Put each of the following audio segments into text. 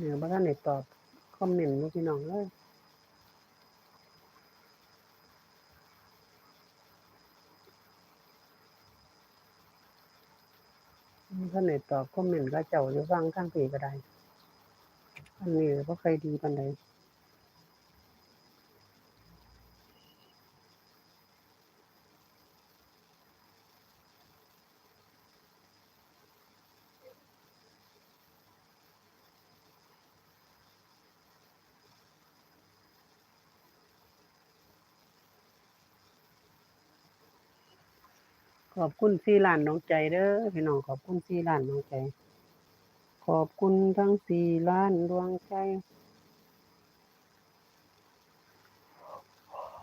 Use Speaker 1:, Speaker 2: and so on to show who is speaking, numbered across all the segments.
Speaker 1: เนี่ยบ่ทันได้ตอบ คอมเมนต์อยู่พี่น้องเลยท่านไหนตอบคอมเมนต์ก็เจ้าอยู่ฟังข้างปีก็ได้ อันนี้ก็ใครดีปันใด อบคุณสี่ล้านน้องใจเด้อพี่น้องขอบคุณสี่ล้านน้องใจ ขอบคุณทั้งสี่ล้านดวงใจ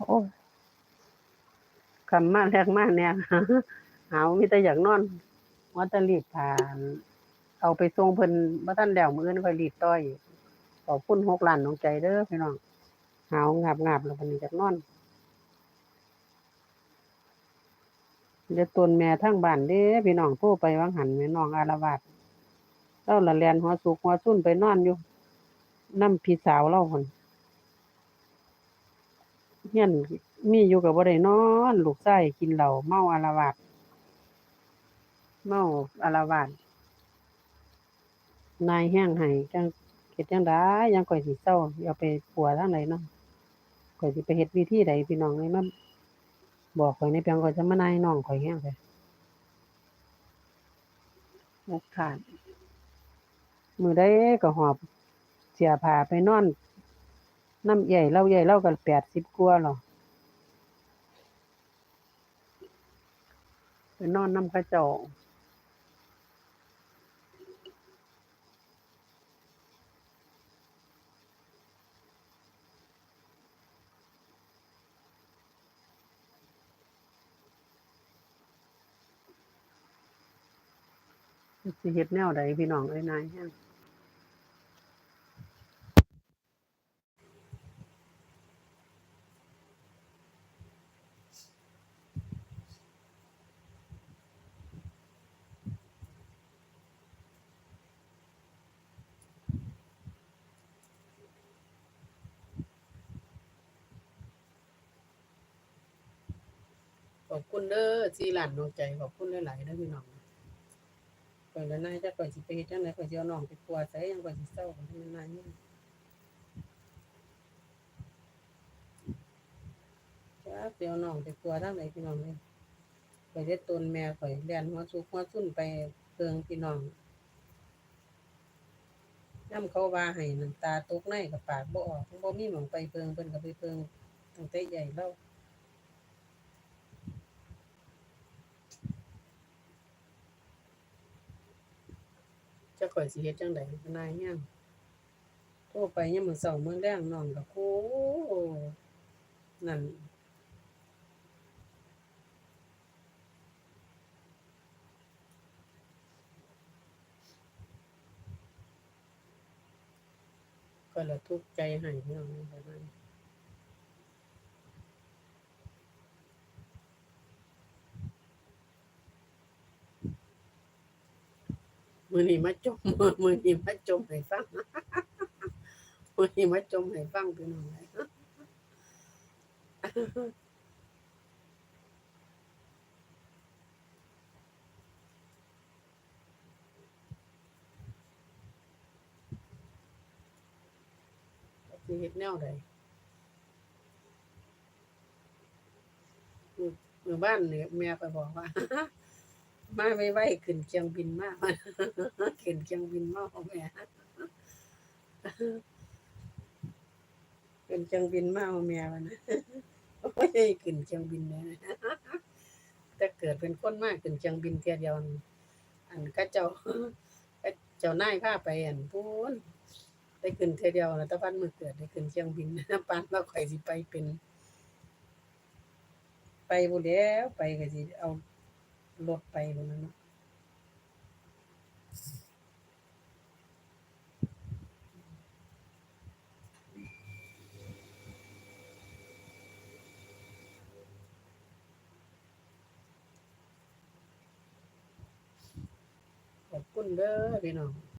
Speaker 1: โอ้คำมาแรกมากเนี่ยหาวมีแต่อยากนอนว่าจะรีบผ่าน เอาไปส่งเพิ่นบ่ทันแล้วมือนค่อยรีบต่อยขอบคุณหกล้านน้องใจเด้อพี่น้องหาวงาบงาบแล้ววันนี้อยากนอน เดี๋ยวตนแม่ทั้งบ้านเด้พี่น้องโทรไปวางหันแม่น้องอารวาสเราละแลนหัวสุกหัวซุ่นไปนอนอยู่นำพี่สาวเราคนเฮียนมีอยู่กับบ่ได้นอน ลูกชายกินเหล้าเมาอารวาสเมาอารวาสนายแห้งให้จังเฮ็ดจังได๋ยังก่อยสิเซาเอาไปปัวทางไหนเนาะก่อยสิไปเฮ็ดวิธีใดพี่น้องเอ้ยมา บอกข่อยในเพียงข่อยจะมานน้องข่อยแห้งไปรกขาดมือได้ก็หอบเสียผ่าไปนอนน้ำใหญ่เล่าใหญ่เล่ากันแปดสิบกัวหรอไปนอนน้ำกระจอก สิเฮ็ดแนวใดพี่น้องเอ้ยนายแห้งขอบคุณเด้อสีหลานดวงใจขอบคุณหลายๆเด้อพี่น้อง ก่อนแล้วนายจะก่อนสิไปเฮ็ดจังได๋ก่อนสิเอาน้องไปปัวใส่ยังก่อนสิเศร้าก่อนให้มันนายนี่จ้าเดี๋ยวน้องไปปัวทางไหนพี่น้องเอ้ยไปเฮ็ดตนแม่ข่อยแล่นหัวสุกหัวซุ่นไปเพิงพี่น้องนำเขาว่าให้น้ำตาตกในกับปากบ่ออกบ่มีหม้องไปเพิงเพิ่นก็ไปเพิงตั้งแต่ใหญ่แล้ว จะข่อยสิเฮ็ดจังได๋นายยังโทรไปยามมื้อเช้ามื้อแลงน้องก็โอ้นั่นก็ละทุกข์ใจให้พี่น้องแบบนั้น มื้อนี้มาจมมื้อนี้มาจมให้ฟังมื้อนี้มาจมให้ฟังพี่น้องเอ้ยสิเฮ็ดแนวใดมื้อมื้อบ้านนี่แม่ก็บอกว่า มาไวๆขึ้นเครื่องบินมาขึ้นเครื่องบินมาเอาแม่ขึ้นเครื่องบินมาเอาแม่ว่านะโอ้ยขึ้นเครื่องบินแม่แต่เกิดเป็นคนมากขึ้นเครื่องบินเทียเดียวอันเขาเจ้าเขาเจ้านายพาไปอันพูนได้ขึ้นเทียเดียวแล้วตะวันมือเกิดได้ขึ้นเครื่องบินนะปานว่าข่อยสิไปเป็น ไปบ่แล้วไปก็สิเอา รถไปพุ่นน่ะเนาะขอบคุณเด้อพี่น้อง